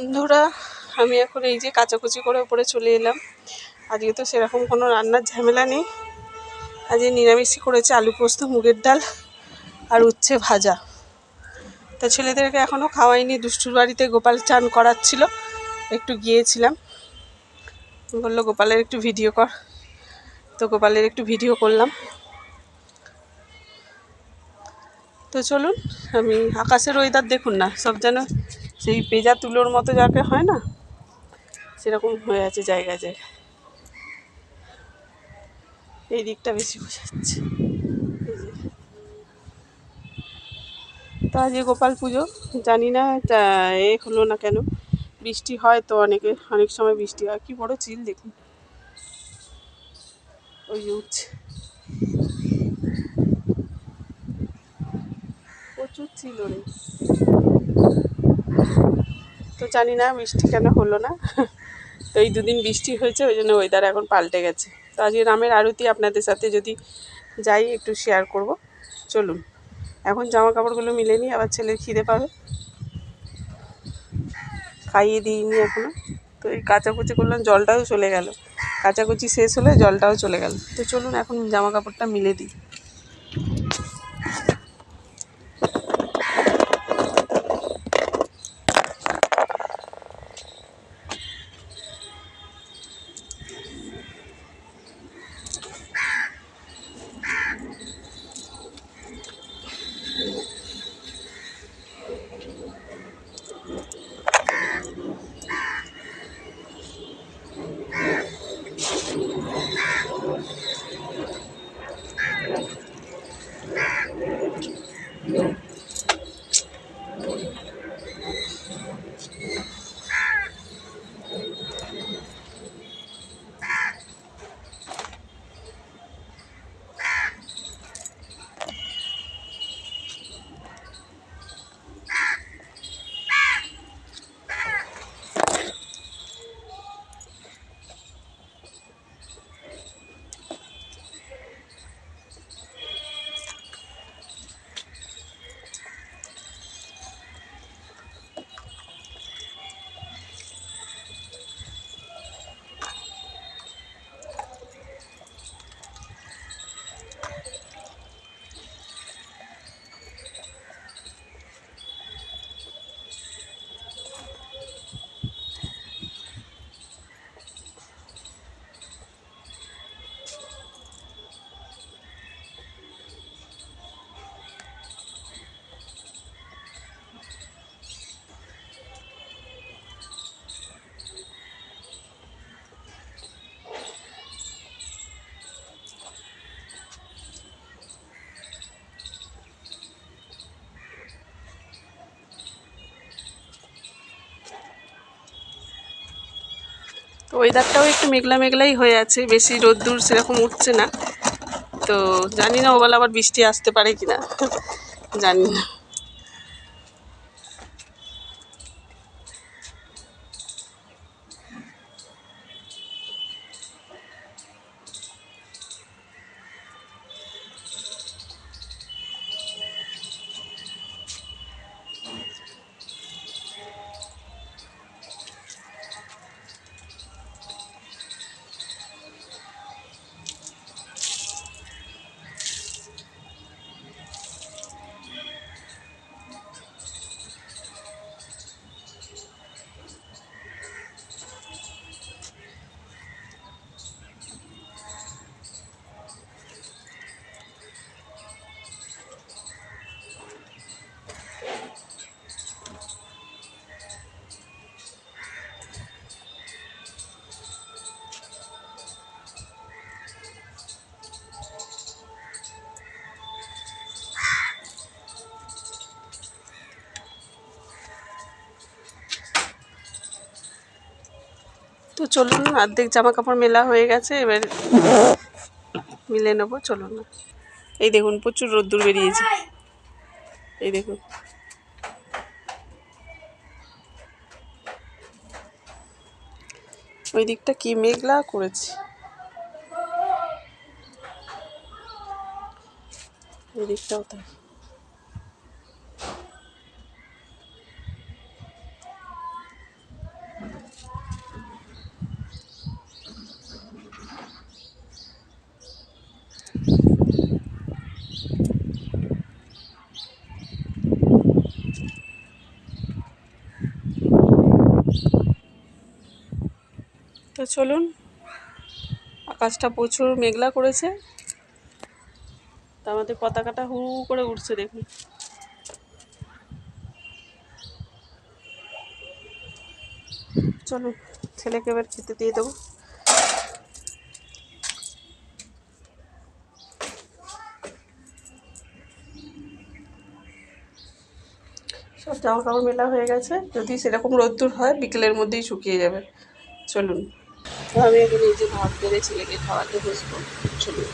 বন্ধুরা, আমি এখন এই যে কাচাকুচি করে উপরে চলে এলাম। আজকে তো সেরকম কোনো রান্নার ঝামেলা নেই। আজকে নিরামিষই করেছে আলু পোস্ত, মুগের ডাল আর উচ্ছে ভাজা। তা ছেলেদেরকে এখনও খাওয়াইনি, দুষ্টুর বাড়িতে গোপাল চান করাচ্ছিল, একটু গিয়েছিলাম। বলল, গোপালের একটু ভিডিও কর। তো গোপালের একটু ভিডিও করলাম। তো চলুন, আমি আকাশের ওয়েদার দেখুন না, সব যেন সেই পেজা তুলোর মতো যাকে হয় না, সেরকম হয়ে আছে জায়গায় জায়গায়। এই দিকটা বেশি বোঝা যাচ্ছে এই যে। গোপাল পুজো, জানি না তা এ হলো না কেন। বৃষ্টি হয় তো অনেকে, অনেক সময় বৃষ্টি হয়। কি বড় চিল দেখুন। ওই যে উঠছে। প্রচুর ছিল রে তো জানি না বৃষ্টি কেন হলো না। তো এই দুদিন বৃষ্টি হয়েছে, ওই জন্য ওয়েদার এখন পাল্টে গেছে। তো আজকে রামের আরতি আপনাদের সাথে যদি যাই, একটু শেয়ার করব। চলুন। এখন জামা কাপড়গুলো মিলে নিই, আবার ছেলের খিদে পাবে। খাইয়ে দিইনি এখনও। তো এই কাচাকুচি করলাম, জলটাও চলে গেল। কাচাকুচি শেষ হলে জলটাও চলে গেল। তো চলুন, এখন জামা কাপড়টা মিলে দিই। ওয়েদারটাও একটু মেঘলা মেঘলাই হয়ে আছে, বেশি রোদ্দুর সেরকম উঠছে না। তো জানি না, ওবেলা আবার বৃষ্টি আসতে পারে কি না জানি না। তো চলুন অর্ধেক জামা কাপড় মেলা হয়ে গেছে, এবার মিলে নেব, চলুন না। এই দেখুন, প্রচুর রোদ্দুর বেরিয়েছে। এই দেখুন। ওই দিকটা কি মেঘলা করেছে। ওই দিকটাও তাই। তো চলুন, আকাশটা প্রচুর মেঘলা করেছে। তা আমাদের পতাকাটা হু করে উঠছে দেখুন। চলুন, ছেলেকে এবার খেতে দিয়ে দেবো। সব জামা কাপড় মেলা হয়ে গেছে, যদি সেরকম রোদ্দুর হয়, বিকেলের মধ্যেই শুকিয়ে যাবে। চলুন। তো আমি এখন নিজে ভাত বেড়ে ছেলেকে খাওয়াতে বসবো চলুন